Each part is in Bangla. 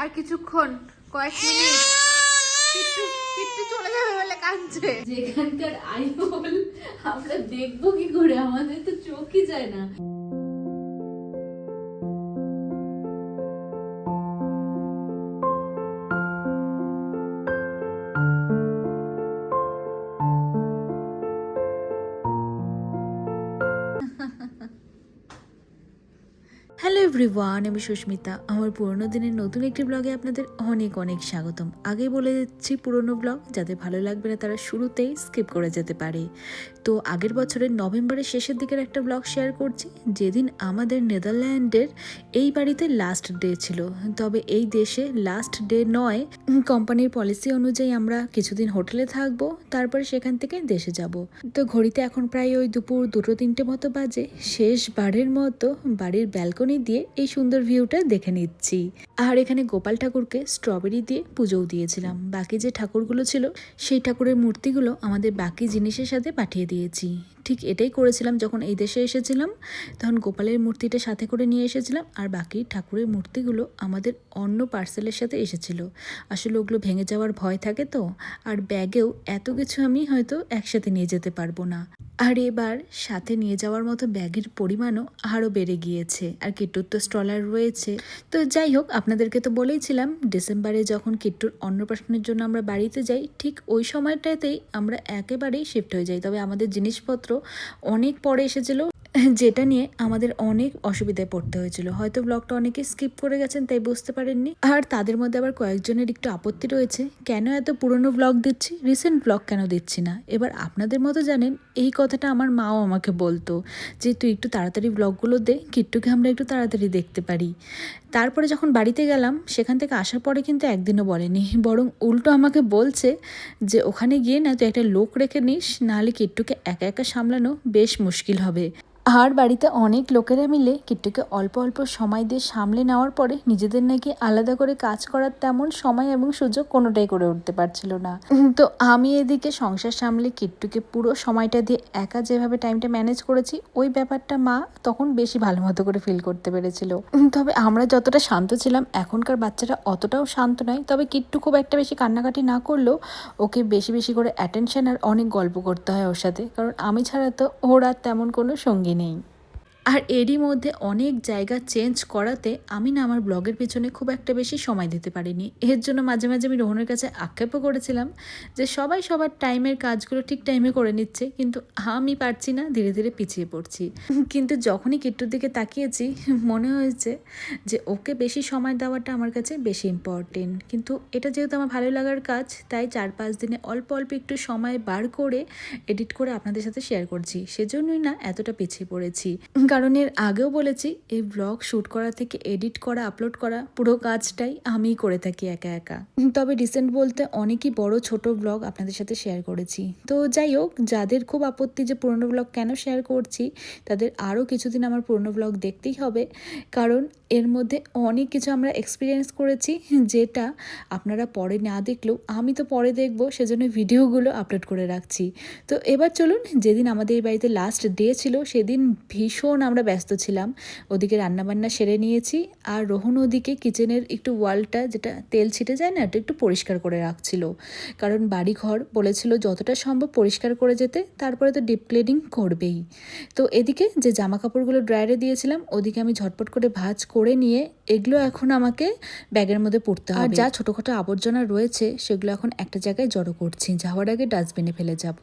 আর কিছুক্ষণ, কয়েক মিনিট। চলে যাবে বলে কাঁদছে। যেখানকার আইফোন আমরা দেখব কি করে, আমাদের তো চোখই যায় না। এভরিওয়ান আমি সুস্মিতা। আমার পুরোনো দিনের নতুন একটি ব্লগে আপনাদের অনেক অনেক স্বাগতম। আগে বলে দিচ্ছি পুরনো ব্লগ যাদের ভালো লাগবে না তারা শুরুতেই স্কিপ করে যেতে পারে। তো আগের বছরের নভেম্বরের শেষের দিকের একটা ব্লগ শেয়ার করছি। যেদিন আমাদের নেদারল্যান্ডের এই বাড়িতে লাস্ট ডে ছিল। তবে এই দেশে লাস্ট ডে নয়। কোম্পানির পলিসি অনুযায়ী আমরা কিছুদিন হোটেলে থাকব, তারপরে সেখান থেকে দেশে যাব। তো ঘড়িতে এখন প্রায় ওই দুপুর দুটো তিনটে মতো বাজে। শেষবারের মতো বাড়ির ব্যালকনি দিয়ে এই সুন্দর ভিউটা দেখে নিচ্ছি। আর এখানে গোপাল ঠাকুরকে স্ট্রবেরি দিয়ে পুজোও দিয়েছিলাম। বাকি যে ঠাকুরগুলো ছিল, সেই ঠাকুরের মূর্তিগুলো আমাদের বাকি জিনিসের সাথে পাঠিয়ে দিয়েছি। ঠিক এটাই করেছিলাম যখন এই দেশে এসেছিলাম, তখন গোপালের মূর্তিটা সাথে করে নিয়ে এসেছিলাম আর বাকি ঠাকুরের মূর্তিগুলো আমাদের অন্য পার্সেলের সাথে এসেছিল। আসলে ওগুলো ভেঙে যাওয়ার ভয় থাকে তো, আর ব্যাগেও এত কিছু আমি হয়তো একসাথে নিয়ে যেতে পারব না। আর এবার সাথে নিয়ে যাওয়ার মতো ব্যাগের পরিমাণও আরও বেড়ে গিয়েছে আর কিট্টুর তো স্ট্রলার রয়েছে। তো যাই হোক, আপনাদেরকে তো বলেইছিলাম, ডিসেম্বরে যখন কিট্টুর অন্নপ্রাশনের জন্য আমরা বাড়িতে যাই, ঠিক ওই সময়টাতেই আমরা একেবারেই শিফট হয়ে যাই। তবে আমাদের জিনিসপত্র অনেক পরে এসেছিল, যেটা নিয়ে আমাদের অনেক অসুবিধায় পড়তে হয়েছিল। হয়তো ব্লগটা অনেকে স্কিপ করে গেছেন, তাই বুঝতে পারেননি। আর তাদের মধ্যে আবার কয়েকজনের একটু আপত্তি রয়েছে, কেন এত পুরনো ব্লগ দিচ্ছি? রিসেন্ট ব্লগ কেন দিচ্ছি না? এবার আপনাদের মতো জানেন, এই কথাটা আমার মাও আমাকে বলতো, যে তুই একটু তাড়াতাড়ি ব্লগগুলো দে, কিট্টুকে আমরা একটু তাড়াতাড়ি দেখতে পারি। তারপরে যখন বাড়িতে গেলাম, সেখান থেকে আসার পরে কিন্তু একদিনও বলেনি। বরং উল্টো আমাকে বলছে যে, ওখানে গিয়ে না তুই একটা লোক রেখে নিস, নাহলে কিট্টুকে একা একা সামলানো বেশ মুশকিল হবে। আর বাড়িতে অনেক লোকেরা মিলে কিট্টুকে অল্প অল্প সময় দিয়ে সামলে নেওয়ার পরে নিজেদের নাকি আলাদা করে কাজ করার তেমন সময় এবং সুযোগ কোনোটাই করে উঠতে পারছিল না। তো আমি এদিকে সংসার সামলে কিট্টুকে পুরো সময়টা দিয়ে একা যেভাবে টাইমটা ম্যানেজ করেছি, ওই ব্যাপারটা মা তখন বেশি ভালো মতো করে ফিল করতে পেরেছিল। তবে আমরা যতটা শান্ত ছিলাম, এখনকার বাচ্চারা অতটাও শান্ত নয়। তবে কিট্টু খুব একটা বেশি কান্নাকাটি না করলেও ওকে বেশি বেশি করে অ্যাটেনশন আর অনেক গল্প করতে হয় ওর সাথে। কারণ আমি ছাড়া তো ওর আর তেমন কোনো সঙ্গী নেই। আর এরই মধ্যে অনেক জায়গা চেঞ্জ করাতে আমি না আমার ব্লগের পেছনে খুব একটা বেশি সময় দিতে পারিনি। এর জন্য মাঝে মাঝে আমি রোহনের কাছে আক্ষেপও করেছিলাম যে সবাই সবার টাইমের কাজগুলো ঠিক টাইমে করে নিচ্ছে, কিন্তু আমি পারছি না, ধীরে ধীরে পিছিয়ে পড়ছি। কিন্তু যখনই কিট্টুর দিকে তাকিয়েছি, মনে হয়েছে যে ওকে বেশি সময় দেওয়াটা আমার কাছে বেশি ইম্পর্টেন্ট কিন্তু এটা যেহেতু আমার ভালো লাগার কাজ, তাই চার পাঁচ দিনে অল্প অল্প একটু সময় বার করে এডিট করে আপনাদের সাথে শেয়ার করছি। সেজন্যই না এতটা পিছিয়ে পড়েছি। কারণ এর আগেও বলেছি, এই ব্লগ শ্যুট করা থেকে এডিট করা আপলোড করা পুরো কাজটাই আমিই করে থাকি একা একা। তবে রিসেন্ট বলতে অনেকই বড়, ছোট ব্লগ আপনাদের সাথে শেয়ার করেছি। তো যাই হোক, যাদের খুব আপত্তি যে পুরনো ব্লগ কেন শেয়ার করছি, তাদের আরও কিছুদিন আমার পুরনো ব্লগ দেখতেই হবে। কারণ এর মধ্যে অনেক কিছু আমরা এক্সপিরিয়েন্স করেছি, যেটা আপনারা পরে না দেখলেও আমি তো পরে দেখব, সেজন্য ভিডিওগুলো আপলোড করে রাখছি। তো এবার চলুন, যেদিন আমাদের এই বাড়িতে লাস্ট ডে ছিল, সেদিন ভীষণ আমরা ব্যস্ত ছিলাম। ওদিকে রান্নাবান্না সেরে নিয়েছি। আর রোহন ওদিকে কিচেনের একটু ওয়ালটা যেটা তেল ছিটে যায় না ওটা একটু পরিষ্কার করে রাখছিল। কারণ বাড়িঘর বলেছিল যতটা সম্ভব পরিষ্কার করে যেতে তারপরে তো ডিপ ক্লিনিং করবেই। তো এদিকে যে জামা কাপড়গুলো ড্রায়ারে দিয়েছিলাম ওদিকে আমি ঝটপট করে ভাজ করে নিয়ে এগুলো এখন আমাকে ব্যাগের মধ্যে পড়তে হবে। আর যা ছোটোখাটো আবর্জনা রয়েছে সেগুলো এখন একটা জায়গায় জড়ো করছি। যাওয়ার আগে ডাস্টবিনে ফেলে যাব।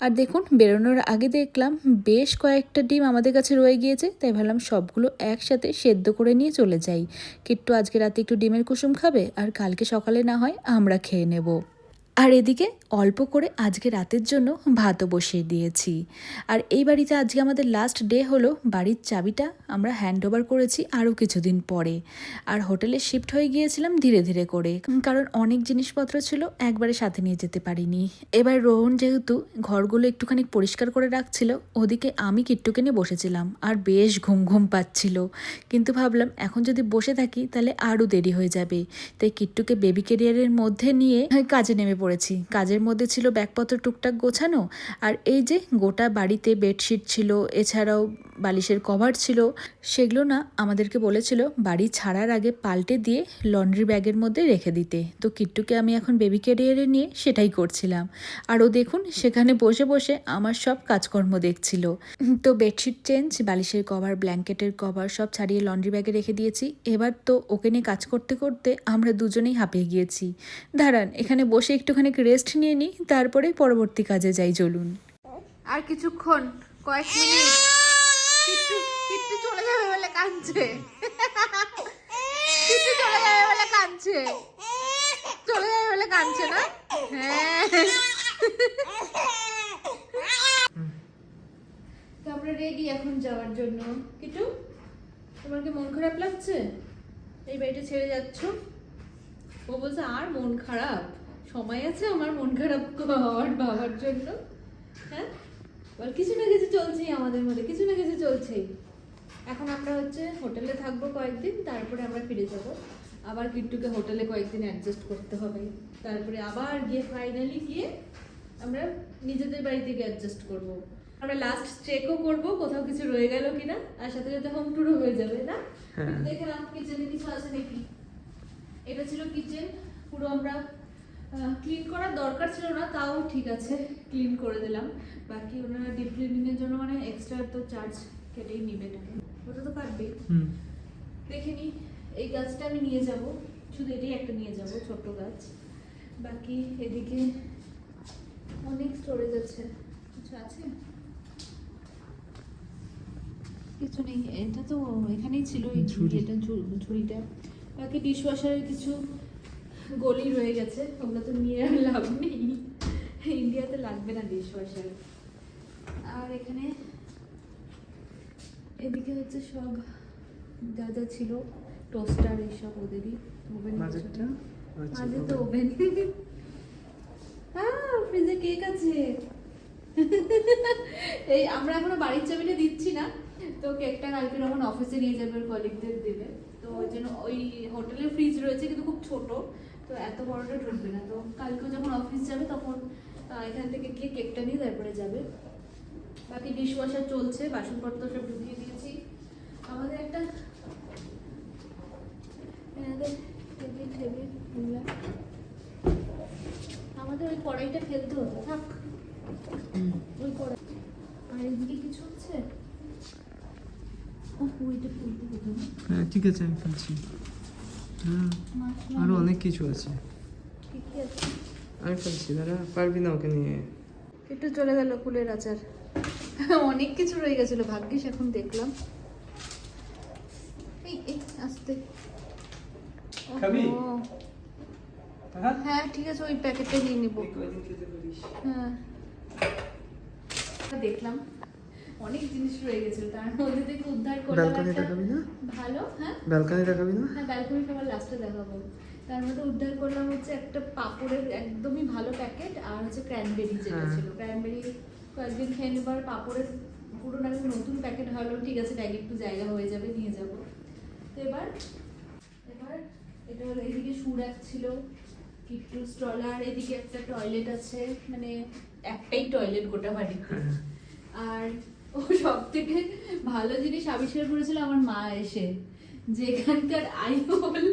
আর দেখুন বেরোনোর আগে দেখলাম বেশ কয়েকটা ডিম আমাদের কাছে রয়ে গিয়েছে, তাই ভাবলাম সবগুলো একসাথে সেদ্ধ করে নিয়ে চলে যাই। কিট্টু আজকে রাতে একটু ডিমের কুসুম খাবে, আর কালকে সকালে না হয় আমরা খেয়ে নেব। আর এদিকে অল্প করে আজকে রাতের জন্য ভাতও বসিয়ে দিয়েছি। আর এই বাড়িতে আজকে আমাদের লাস্ট ডে হলো, বাড়ির চাবিটা আমরা হ্যান্ড ওভার করেছি আরও কিছুদিন পরে। আর হোটেলে শিফট হয়ে গিয়েছিলাম ধীরে ধীরে করে। কারণ অনেক জিনিসপত্র ছিল, একবারে সাথে নিয়ে যেতে পারিনি। এবার রোহন যেহেতু ঘরগুলো একটুখানি পরিষ্কার করে রাখছিল, ওদিকে আমি কিট্টুকে নিয়ে বসেছিলাম আর বেশ ঘুম ঘুম পাচ্ছিল। কিন্তু ভাবলাম, এখন যদি বসে থাকি তাহলে আরও দেরি হয়ে যাবে। তাই কিট্টুকে বেবি কেরিয়ারের মধ্যে নিয়ে কাজে নেমে পড়েছি। কাজের মধ্যে ছিল ব্যাগপত্র টুকটাক গোছানো আর এই যে গোটা বাড়িতে বেডশিট ছিল, এছাড়াও বালিশের কভার ছিল, সেগুলো না আমাদেরকে বলেছিল বাড়ি ছাড়ার আগে পাল্টে দিয়ে লন্ড্রি ব্যাগের মধ্যে রেখে দিতে। তো কিট্টুকে আমি এখন বেবি ক্যারিয়ারে নিয়ে সেটাই করছিলাম। আর ও দেখুন সেখানে বসে বসে আমার সব কাজকর্ম দেখছিল। তো বেডশিট চেঞ্জ, বালিশের কভার, ব্ল্যাঙ্কেটের কভার সব ছাড়িয়ে লন্ড্রি ব্যাগে রেখে দিয়েছি। এবার তো ওকে নিয়ে কাজ করতে করতে আমরা দুজনেই হাঁপিয়ে গিয়েছি। দাঁড়ান, এখানে বসে একটুখানি রেস্ট নিয়ে নিই, তারপরে পরবর্তী কাজে যাই চলুন আর কিছুক্ষণ, কয়েক মিনিট। কিট্টু চলে যাবে বলে কাঁদছে। কিট্টু চলে যাবে বলে কাঁদছে। চলে যাবে বলে কাঁদছে না? হ্যাঁ। আমরা রেডি এখন যাওয়ার জন্য। কিটু তোমার কি মন খারাপ লাগছে? এই বাড়িটা ছেড়ে যাচ্ছ? ও বলছে, আর মন খারাপ? সময় আছে আমার মন খারাপ হওয়ার বাবার জন্য। হ্যাঁ? বল কিছু না কিছু চলছেই আমাদের মধ্যে কিছু না কিছু চলছেই। এখন আমরা হচ্ছে হোটেলে থাকব কয়েকদিন তারপরে আমরা ফিরে যাব। আবার কিট্টুকে হোটেলে কয়েকদিন অ্যাডজাস্ট করতে হবে। তারপরে আবার গিয়ে ফাইনালি গিয়ে আমরা নিজেদের বাড়িতে গিয়ে অ্যাডজাস্ট করব। আমরা লাস্ট চেকও করব কোথাও কিছু রয়ে গেল কিনা আর সাথে সাথে হোম ট্যুরও হয়ে যাবে না। দেখে নাও কিচেনে কিছু আছে নাকি? এটা ছিল কিচেন পুরো আমরা ক্লিন করার দরকার ছিল না তাও ঠিক আছে ক্লিন করে দিলাম। বাকি ওনারা ডিপ ক্লিনিংয়ের জন্য মানে এক্সট্রা তো চার্জ কেটেই নিবে ওটা তো কাটবেই। হুম। দেখে নি এই গাছটা আমি নিয়ে যাব শুধু এটাই একটা নিয়ে যাব ছোট্ট গাছ। বাকি এদিকে অনেক স্টোরেজ আছে। কিছু আছে? কিছু নেই এটা তো এখানেই ছিল এই ঝুড়ি। এটা ঝুড়িটা। বাকি ডিশ ওয়াশারের কিছু গলি রয়ে গেছে ওগুলো তো নিয়ে আর লাভ নেই। ইন্ডিয়াতে লাগবে না ডিশ ওয়াশার আর এখানে এদিকে হচ্ছে সব যা যা ছিল টোস্টার এইসব ওদেরই ওভেন মাঝে তো ওভেন হ্যাঁ ফ্রিজে কেক আছে। এই আমরা এখনও বাড়ির চাবিটা দিচ্ছি না তো কেকটা কালকে যখন অফিসে নিয়ে যাবে কলিগদের দেবে। তো ওই জন্য ওই হোটেলের ফ্রিজ রয়েছে কিন্তু খুব ছোট। তো এত বড়টা ঢুকবে না। তো কালকেও যখন অফিস যাবে তখন এখান থেকে গিয়ে কেকটা নিয়ে তারপরে যাবে। বাকি ডিশ ওয়াশার চলছে, বাসনপত্র সব ঢুকিয়ে দিয়েছি। আমাদের একটা। আমাদের ওই কড়াইটা ফেলতে হতো থাক। ওই কড়াই। আর এদিকে কিছু হচ্ছে? হ্যাঁ ঠিক আছে, আমি ফেলছি। হ্যাঁ। আরও অনেক কিছু আছে। কি কি আছে। আমি ফেলছি দাদা পারবি না ওকে নিয়ে। একটু চলে গেল কুলের আচার। অনেক কিছু রয়ে গেছিল ভাগ্যিস এখন দেখলাম। এই এই আস্তে। খাবি? হ্যাঁ? ঠিক আছে ওই প্যাকেটটা নিয়ে নিবো। হ্যাঁ। দেখলাম। অনেক জিনিস রয়ে গেছিল তার মধ্যে থেকে উদ্ধার করলাম ব্যালকনি দেখাবি না ভালো হ্যাঁ? ব্যালকনি দেখাবি না? হ্যাঁ ব্যালকনিটা আবার লাস্টে দেখাবো। তার মধ্যে উদ্ধার করলাম হচ্ছে একটা পাপড়ের একদমই ভালো প্যাকেট আর হচ্ছে ক্র্যানবেরি যেটা হ্যাঁ। ছিল। ক্র্যানবেরি কয়েকদিন খেয়ে নেবার পাপড়ের পুরো না নতুন প্যাকেট হলো ঠিক আছে ব্যাগে একটু জায়গা হয়ে যাবে নিয়ে যাব। তো এবার এবার এটা হলো এদিকে শু ছিল কিট্টু স্ট্রলার এদিকে একটা টয়লেট আছে মানে একটাই টয়লেট গোটা বাড়িতে। হ্যাঁ। আর ও সব থেকে ভালো জিনিস আবিষ্কার করেছিল আমার মা এসে। যেখানকার আইহোল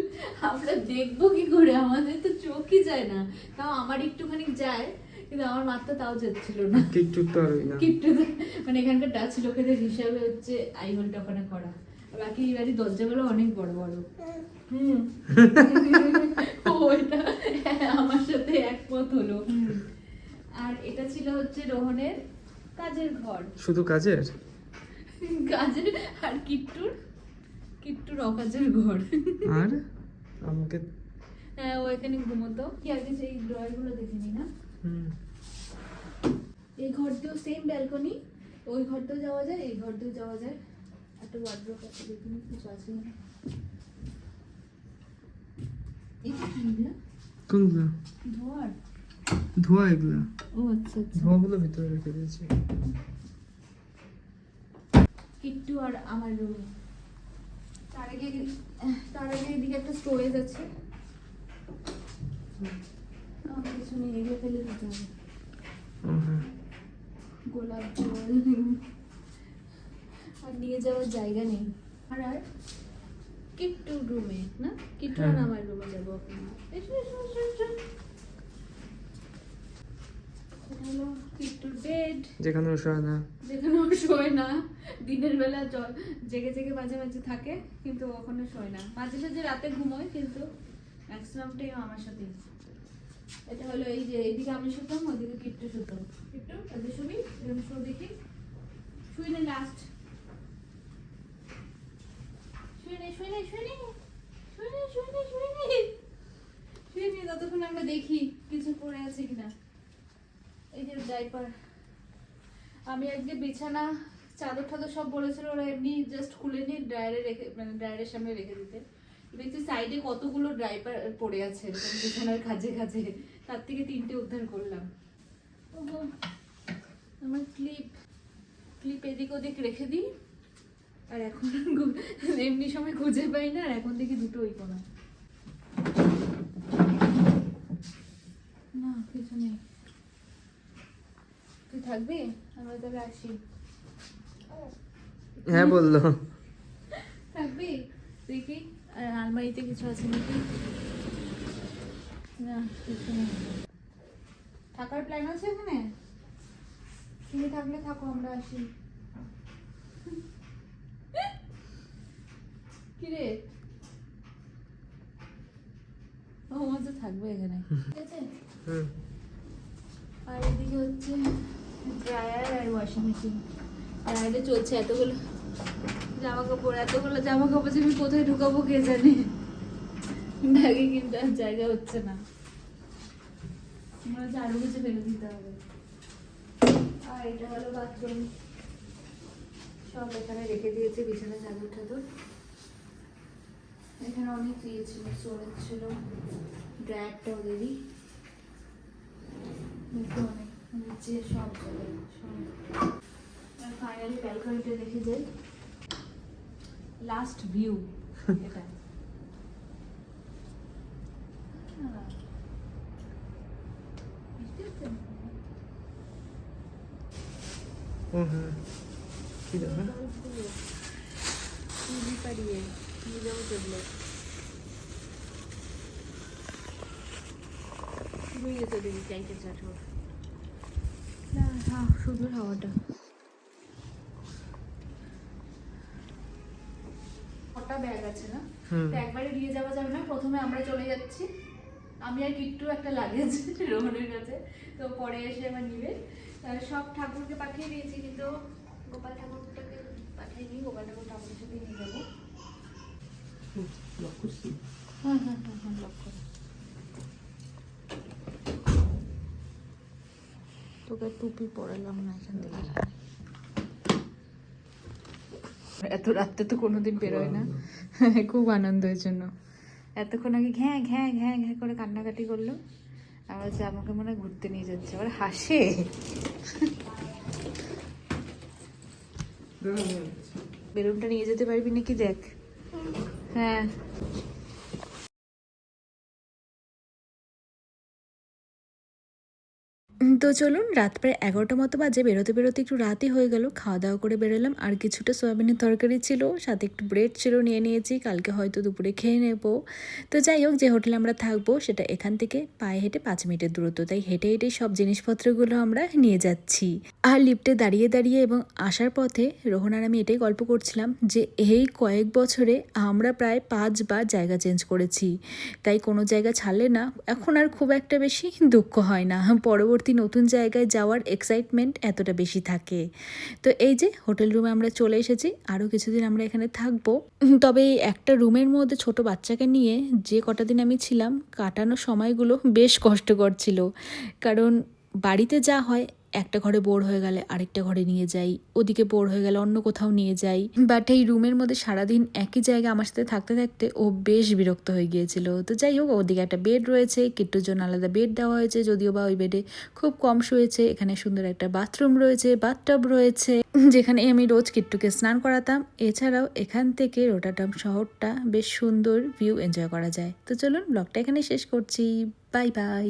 আমরা দেখব কি করে? আমাদের তো চোখই যায় না। তাও আমার একটুখানি যায় কিন্তু আমার মাত্র তাও যাচ্ছিল না। কিচ্ছু তো না। কিট্টু মানে এখানকার ডাচ লোকেদের হিসাবে হচ্ছে আইহোলটা ওখানে করা। বাকি এই বাড়ির দরজাগুলো অনেক বড় বড়। হুম। ওইটা আমার সাথে একমত হলো। আর এটা ছিল হচ্ছে রোহনের কাজের ঘর। শুধু কাজের? কাজের আর কিট্টুর? কিট্টুর অকাজের ঘর। আর? আমাকে হ্যাঁ ও এখানে ঘুমোতো। কি আগে সেই ড্রয়ারগুলো দেখিনি না? হুম। এই ঘর দিয়েও সেম ব্যালকনি ওই ঘর দিয়েও যাওয়া যায় এই ঘর দিয়েও যাওয়া যায়। একটা ওয়ার্ড্রোপ আছে দেখিনি কিছু আছে কিনা এটা কি? কোনগুলো? ধোয়ার। ধোয়া এগুলো? ও আচ্ছা আচ্ছা। ধোয়াগুলো ভিতরে রেখে দিয়েছি। কিট্টু আর আমার রুমে তার আগে তার আগে এদিকে একটা স্টোরেজ আছে। কিছু নেই এগুলো ফেলে দিতে হবে। গোলাপ জল। আর নিয়ে যাওয়ার জায়গা নেই। আর আর? কিট্টু রুমে না? কিট্টু আর হ্যাঁ। আমার রুমে যাব এসো এসো এসো। হলো কিট্টুর বেড যেখানে ও শোয় না। যেখানে ও শোয় না। দিনের বেলা জল জেগে জেগে মাঝে মাঝে থাকে কিন্তু ওখানে শোয় না। মাঝে সাঝে রাতে ঘুমোয় কিন্তু ম্যাক্সিমাম টাইম আমার সাথেই। এটা হলো এই যে এইদিকে আমি শুতাম ওইদিকে কিট্টু শুতাম। কিট্টু এদের শুবি এরকম শো দেখি। শুই নে লাস্ট শুয়ে নে শুয়ে নে শুয়ে নে। শুয়ে নে শুয়ে নে শুয়ে নে। শুয়ে নে ততক্ষণ আমরা দেখি কিছু পড়ে আছে কিনা। এই যে ডাইপার আমি আজকে বিছানা, চাদর টাদর সব বলেছিল ওরা এমনি জাস্ট খুলে নিয়ে ড্রায়ারে রেখে মানে ড্রায়ারের সামনে রেখে দিতে। দেখছি সাইডে কতগুলো ড্রাইপার পড়ে আছে বিছানার কাজে কাজে। তার থেকে তিনটে উদ্ধার করলাম। আমার ক্লিপ ক্লিপ এদিক ওদিক রেখে দিই। আর এখন এমনি সময় খুঁজে পাই না, আর এখন দেখি দুটো ওই না, কিছু নেই। তুই থাকবি? আমরা তবে আসি। হ্যাঁ বলল। থাকবি? দেখি আর আলমারিতে কিছু আছে নাকি? না কিছু নেই। থাকার প্ল্যান আছে এখানে? তুমি থাকলে থাকো আমরা আসি। কিরে? ও মজা থাকবে এখানে। ঠিক আছে আর এদিকে হচ্ছে ড্রায়ার আর ওয়াশিং মেশিন ড্রায়ারে চলছে এতগুলো জামা কাপড় এতগুলো জামা কাপড় যে আমি কোথায় ঢুকাবো কে জানে? ব্যাগে কিন্তু আর জায়গা হচ্ছে না। কিছু ফেলে দিতে হবে। আর এটা হলো বাথরুম সব এখানে রেখে দিয়েছে বিছানা চাদর টাদর এখানে অনেক ইয়ে ছিল স্টোরেজ ছিল। ড্রায়ারটা ওদেরই। অনেক নিচে সব জায়গায় সব ফাইনালি ব্যালকনিটা দেখে যাই লাস্ট ভিউ এটা আহ। বুঝতে পারছেন? ও হ্যাঁ কি দেখা গল্পগুলো। টিভি পাড়িয়ে নিয়ে যাব সেগুলো ঘুমিয়ে গেছে দেখি চাইতে চাটর না হ্যাঁ সুন্দর হাওয়াটা। কটা ব্যাগ আছে না? তো একবারে নিয়ে যাওয়া যাবে না প্রথমে আমরা চলে যাচ্ছি। আমি আর কিট্টু একটা লাগেজ রোহনের কাছে তো পরে এসে আবার নিবে। সব ঠাকুরকে পাঠিয়ে দিয়েছি কিন্তু গোপাল ঠাকুরটাকে পাঠিয়ে নিই গোপাল ঠাকুর ঠাকুরের সাথে নিয়ে যাব। হ্যাঁ হ্যাঁ হ্যাঁ হ্যাঁ লক টুপি পরালাম না এখান থেকে। এত রাত্রে তো কোনোদিন বেরোয় না। খুব আনন্দের জন্য। এতক্ষণ আগে ঘ্যাঁ ঘ্যাঁ ঘ্যাঁ ঘ্যাঁ করে কান্নাকাটি করল। আর বলছে আমাকে মনে হয় ঘুরতে নিয়ে যাচ্ছে। আবার হাসে। বেলুনটা নিয়ে যেতে পারবি নাকি দেখ। হ্যাঁ। তো চলুন, রাত প্রায় এগারোটা মতো বাজে। বেরোতে বেরোতে একটু রাতই হয়ে গেল। খাওয়া দাওয়া করে বেরোলাম। আর কিছুটা সয়াবিনের তরকারি ছিল, সাথে একটু ব্রেড ছিল, নিয়ে নিয়েছি। কালকে হয়তো দুপুরে খেয়ে নেব। তো যাই হোক, যে হোটেলে আমরা থাকব, সেটা এখান থেকে পায়ে হেঁটে পাঁচ মিনিটের দূরত্ব। তাই হেঁটে হেঁটে সব জিনিসপত্রগুলো আমরা নিয়ে যাচ্ছি। আর লিফটে দাঁড়িয়ে দাঁড়িয়ে এবং আসার পথে রোহন আর আমি এটাই গল্প করছিলাম যে, এই কয়েক বছরে আমরা প্রায় পাঁচবার জায়গা চেঞ্জ করেছি। তাই কোনো জায়গা ছাড়লে না, এখন আর খুব একটা বেশি দুঃখ হয় না। পরবর্তী নতুন জায়গায় যাওয়ার এক্সাইটমেন্ট এতটা বেশি থাকে। তো এই যে হোটেল রুমে আমরা চলে এসেছি, আরও কিছুদিন আমরা এখানে থাকব। তবে এই একটা রুমের মধ্যে ছোট বাচ্চাকে নিয়ে যে কটা দিন আমি ছিলাম কাটানো সময়গুলো বেশ কষ্টকর ছিল। কারণ বাড়িতে যা হয় একটা ঘরে বোর হয়ে গেলে আরেকটা ঘরে নিয়ে যাই, ওদিকে বোর হয়ে গেলে অন্য কোথাও নিয়ে যাই। বাট এই রুমের মধ্যে সারাদিন একই জায়গায় আমার সাথে থাকতে থাকতে ও বেশ বিরক্ত হয়ে গিয়েছিল। তো যাই হোক, ওদিকে একটা বেড রয়েছে, কিট্টুর জন্য আলাদা বেড দেওয়া হয়েছে, যদিও বা ওই বেডে খুব কম শুয়েছে। এখানে সুন্দর একটা বাথরুম রয়েছে বাথটব রয়েছে, যেখানে আমি রোজ কিট্টুকে স্নান করাতাম। এছাড়াও এখান থেকে রোটাটাম শহরটা বেশ সুন্দর ভিউ এনজয় করা যায়। তো চলুন ব্লগটা এখানে শেষ করছি। Bye bye